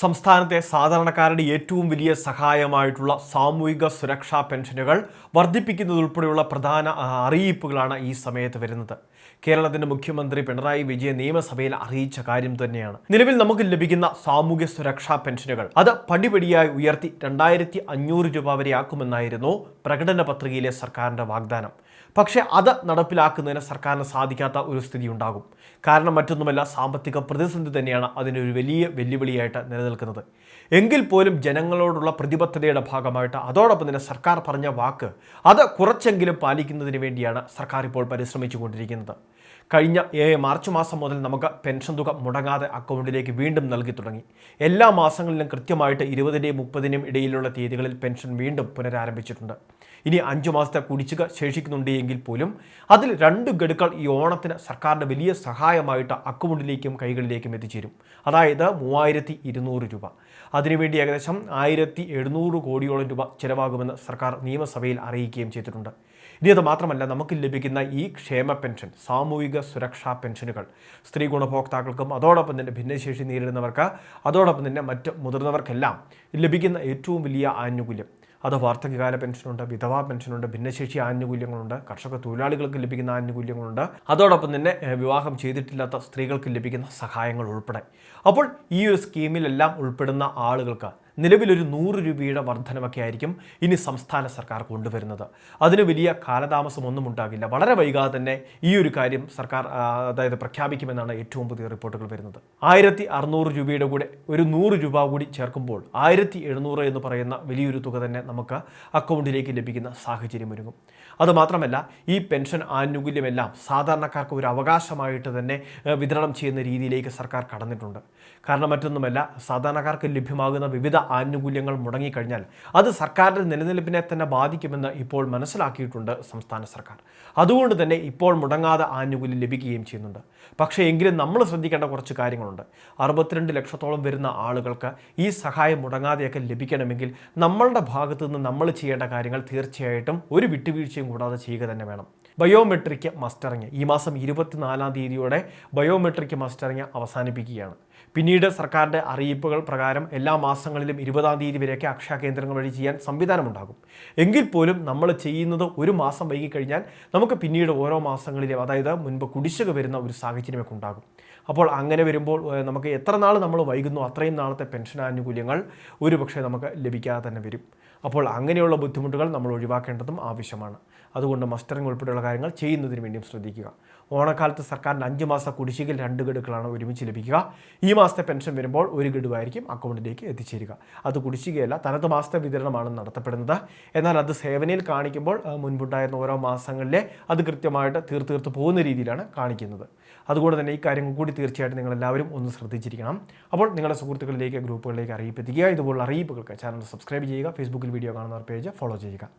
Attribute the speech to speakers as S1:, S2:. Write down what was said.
S1: സംസ്ഥാനത്തെ സാധാരണക്കാരുടെ ഏറ്റവും വലിയ സഹായമായിട്ടുള്ള സാമൂഹിക സുരക്ഷാ പെൻഷനുകൾ വർദ്ധിപ്പിക്കുന്നതുൾപ്പെടെയുള്ള പ്രധാന അറിയിപ്പുകളാണ് ഈ സമയത്ത് വരുന്നത്. കേരളത്തിന്റെ മുഖ്യമന്ത്രി പിണറായി വിജയൻ നിയമസഭയിൽ അറിയിച്ച കാര്യം തന്നെയാണ്. നിലവിൽ നമുക്ക് ലഭിക്കുന്ന സാമൂഹ്യ സുരക്ഷാ പെൻഷനുകൾ അത് പടിപടിയായി ഉയർത്തി രണ്ടായിരത്തി അഞ്ഞൂറ് രൂപ വരെ ആക്കുമെന്നായിരുന്നു പ്രകടന പത്രികയിലെ സർക്കാരിന്റെ വാഗ്ദാനം. പക്ഷേ അത് നടപ്പിലാക്കുന്നതിന് സർക്കാരിന് സാധിക്കാത്ത ഒരു സ്ഥിതി ഉണ്ടാകും. കാരണം മറ്റൊന്നുമല്ല സാമ്പത്തിക പ്രതിസന്ധി തന്നെയാണ് അതിനൊരു വലിയ വെല്ലുവിളിയായിട്ട് നിലനിൽക്കുന്നത്. എങ്കിൽ പോലും ജനങ്ങളോടുള്ള പ്രതിബദ്ധതയുടെ ഭാഗമായിട്ട് അതോടൊപ്പം തന്നെ സർക്കാർ പറഞ്ഞ വാക്ക് അത് കുറച്ചെങ്കിലും പാലിക്കുന്നതിന് വേണ്ടിയാണ് സർക്കാർ ഇപ്പോൾ പരിശ്രമിച്ചുകൊണ്ടിരിക്കുന്നത്. കഴിഞ്ഞ ഏ- മാർച്ച് മാസം മുതൽ നമുക്ക് പെൻഷൻ തുക മുടങ്ങാതെ അക്കൗണ്ടിലേക്ക് വീണ്ടും നൽകി തുടങ്ങി. എല്ലാ മാസങ്ങളിലും കൃത്യമായിട്ട് ഇരുപതിന്റെയും മുപ്പതിനെയും ഇടയിലുള്ള തീയതികളിൽ പെൻഷൻ വീണ്ടും പുനരാരംഭിച്ചിട്ടുണ്ട്. ഇനി അഞ്ചു മാസത്തെ കുടിശ്ശിക ശേഷിക്കുന്നുണ്ടെങ്കിൽ പോലും അതിൽ രണ്ട് ഗഡുക്കൾ ഈ ഓണത്തിന് സർക്കാരിന്റെ വലിയ സഹായമായിട്ട് അക്കൗണ്ടിലേക്കും കൈകളിലേക്കും എത്തിച്ചേരും. അതായത് മൂവായിരത്തി ഇരുന്നൂറ് രൂപ. അതിനുവേണ്ടി ഏകദേശം ആയിരത്തി എഴുന്നൂറ് കോടിയോളം രൂപ ചിലവാകുമെന്ന് സർക്കാർ നിയമസഭയിൽ അറിയിക്കുകയും ചെയ്തിട്ടുണ്ട്. ഇനി അത് മാത്രമല്ല നമുക്ക് ലഭിക്കുന്ന ഈ ക്ഷേമ പെൻഷൻ സാമൂഹിക സുരക്ഷാ പെൻഷനുകൾ. സ്ത്രീ ഗുണഭോക്താക്കൾക്കും അതോടൊപ്പം തന്നെ ഭിന്നശേഷി നേരിടുന്നവർക്ക് അതോടൊപ്പം തന്നെ മറ്റ് മുതിർന്നവർക്കെല്ലാം ലഭിക്കുന്ന ഏറ്റവും വലിയ ആനുകൂല്യം. അത് വാർദ്ധക്യകാല പെൻഷനുണ്ട് വിധവാ പെൻഷനുണ്ട് ഭിന്നശേഷി ആനുകൂല്യങ്ങളുണ്ട് കർഷക തൊഴിലാളികൾക്ക് ലഭിക്കുന്ന ആനുകൂല്യങ്ങളുണ്ട്. അതോടൊപ്പം തന്നെ വിവാഹം ചെയ്തിട്ടില്ലാത്ത സ്ത്രീകൾക്ക് ലഭിക്കുന്ന സഹായങ്ങൾ ഉൾപ്പെടെ. അപ്പോൾ ഈ ഒരു സ്കീമിലെല്ലാം ഉൾപ്പെടുന്ന ആളുകൾക്ക് നിലവിലൊരു നൂറ് രൂപയുടെ വർധനമൊക്കെ ആയിരിക്കും ഇനി സംസ്ഥാന സർക്കാർ കൊണ്ടുവരുന്നത്. അതിന് വലിയ കാലതാമസമൊന്നും ഉണ്ടാകില്ല. വളരെ വൈകാതെ തന്നെ ഈ ഒരു കാര്യം സർക്കാർ അതായത് പ്രഖ്യാപിക്കുമെന്നാണ് ഏറ്റവും പുതിയ റിപ്പോർട്ടുകൾ വരുന്നത്. ആയിരത്തി അറുന്നൂറ് രൂപയുടെ കൂടെ ഒരു നൂറ് രൂപ കൂടി ചേർക്കുമ്പോൾ ആയിരത്തി എഴുന്നൂറ് എന്ന് പറയുന്ന വലിയൊരു തുക തന്നെ നമുക്ക് അക്കൗണ്ടിലേക്ക് ലഭിക്കുന്ന സാഹചര്യം ഒരുങ്ങും. അതുമാത്രമല്ല ഈ പെൻഷൻ ആനുകൂല്യമെല്ലാം സാധാരണക്കാർക്ക് ഒരു അവകാശമായിട്ട് തന്നെ വിതരണം ചെയ്യുന്ന രീതിയിലേക്ക് സർക്കാർ കടന്നിട്ടുണ്ട്. കാരണം മറ്റൊന്നുമല്ല സാധാരണക്കാർക്ക് ലഭ്യമാകുന്ന വിവിധ ആനുകൂല്യങ്ങൾ മുടങ്ങിക്കഴിഞ്ഞാൽ അത് സർക്കാരിന്റെ നിലനിൽപ്പിനെ തന്നെ ബാധിക്കുമെന്ന് ഇപ്പോൾ മനസ്സിലാക്കിയിട്ടുണ്ട് സംസ്ഥാന സർക്കാർ. അതുകൊണ്ട് തന്നെ ഇപ്പോൾ മുടങ്ങാതെ ആനുകൂല്യം ലഭിക്കുകയും ചെയ്യുന്നുണ്ട്. പക്ഷേ എങ്കിലും നമ്മൾ ശ്രദ്ധിക്കേണ്ട കുറച്ച് കാര്യങ്ങളുണ്ട്. അറുപത്തിരണ്ട് ലക്ഷത്തോളം വരുന്ന ആളുകൾക്ക് ഈ സഹായം മുടങ്ങാതെയൊക്കെ ലഭിക്കണമെങ്കിൽ നമ്മളുടെ ഭാഗത്തു നിന്ന് നമ്മൾ ചെയ്യേണ്ട കാര്യങ്ങൾ തീർച്ചയായിട്ടും ഒരു വിട്ടുവീഴ്ചയും കൂടാതെ ചെയ്യുക തന്നെ വേണം. Biometric mustering. ഈ മാസം ഇരുപത്തിനാലാം തീയതിയോടെ ബയോമെട്രിക് മസ്റ്ററിങ് അവസാനിപ്പിക്കുകയാണ്. പിന്നീട് സർക്കാരിന്റെ അറിയിപ്പുകൾ പ്രകാരം എല്ലാ മാസങ്ങളിലും ഇരുപതാം തീയതി വരെയൊക്കെ അക്ഷയ കേന്ദ്രങ്ങൾ വഴി ചെയ്യാൻ സംവിധാനമുണ്ടാകും. എങ്കിൽ പോലും നമ്മൾ ചെയ്യുന്നത് ഒരു മാസം വൈകിക്കഴിഞ്ഞാൽ നമുക്ക് പിന്നീട് ഓരോ മാസങ്ങളിലും അതായത് മുൻപ് കുടിശ്ശിക വരുന്ന ഒരു സാഹചര്യമൊക്കെ ഉണ്ടാകും. അപ്പോൾ അങ്ങനെ വരുമ്പോൾ നമുക്ക് എത്ര നാൾ നമ്മൾ വൈകുന്നു അത്രയും നാളത്തെ പെൻഷൻ ആനുകൂല്യങ്ങൾ ഒരു പക്ഷേ നമുക്ക് ലഭിക്കാതെ തന്നെ വരും. അപ്പോൾ അങ്ങനെയുള്ള ബുദ്ധിമുട്ടുകൾ നമ്മൾ ഒഴിവാക്കേണ്ടതും ആവശ്യമാണ്. അതുകൊണ്ട് മസ്റ്ററിംഗ് ഉൾപ്പെടെയുള്ള കാര്യങ്ങൾ ചെയ്യുന്നതിന് വേണ്ടിയും ശ്രദ്ധിക്കുക. ഓണക്കാലത്ത് സർക്കാരിന്റെ അഞ്ച് മാസ കുടിശ്ശികയിൽ രണ്ട് ഗഡുക്കളാണ് ഒരുമിച്ച് ലഭിക്കുക. ഈ മാസത്തെ പെൻഷൻ വരുമ്പോൾ ഒരു ഗഡുവായിരിക്കും അക്കൗണ്ടിലേക്ക് എത്തിച്ചേരുക. അത് കുടിശ്ശികയല്ല തനത് മാസത്തെ വിതരണമാണ് നടത്തപ്പെടുന്നത്. എന്നാൽ അത് സേവനയിൽ കാണിക്കുമ്പോൾ മുൻപുണ്ടായിരുന്ന ഓരോ മാസങ്ങളിലെ അത് കൃത്യമായിട്ട് തീർത്ത് തീർത്ത് പോകുന്ന രീതിയിലാണ് കാണിക്കുന്നത്. അതുകൊണ്ട് തന്നെ ഈ കാര്യങ്ങൾ കൂടി തീർച്ചയായിട്ടും നിങ്ങൾ എല്ലാവരും ഒന്ന് ശ്രദ്ധിച്ചിരിക്കണം. അപ്പോൾ നിങ്ങളുടെ സുഹൃത്തുക്കളിലേക്ക് ഗ്രൂപ്പുകളിലേക്ക് അറിയിപ്പെത്തിക്കുക ഇതുപോലുള്ള അറിയിപ്പുകൾക്ക് ചാനൽ സബ്സ്ക്രൈബ് ചെയ്യുക. ഫേസ്ബുക്കിൽ വീഡിയോ കാണുന്നവർ പേജ് ഫോളോ ചെയ്യുക.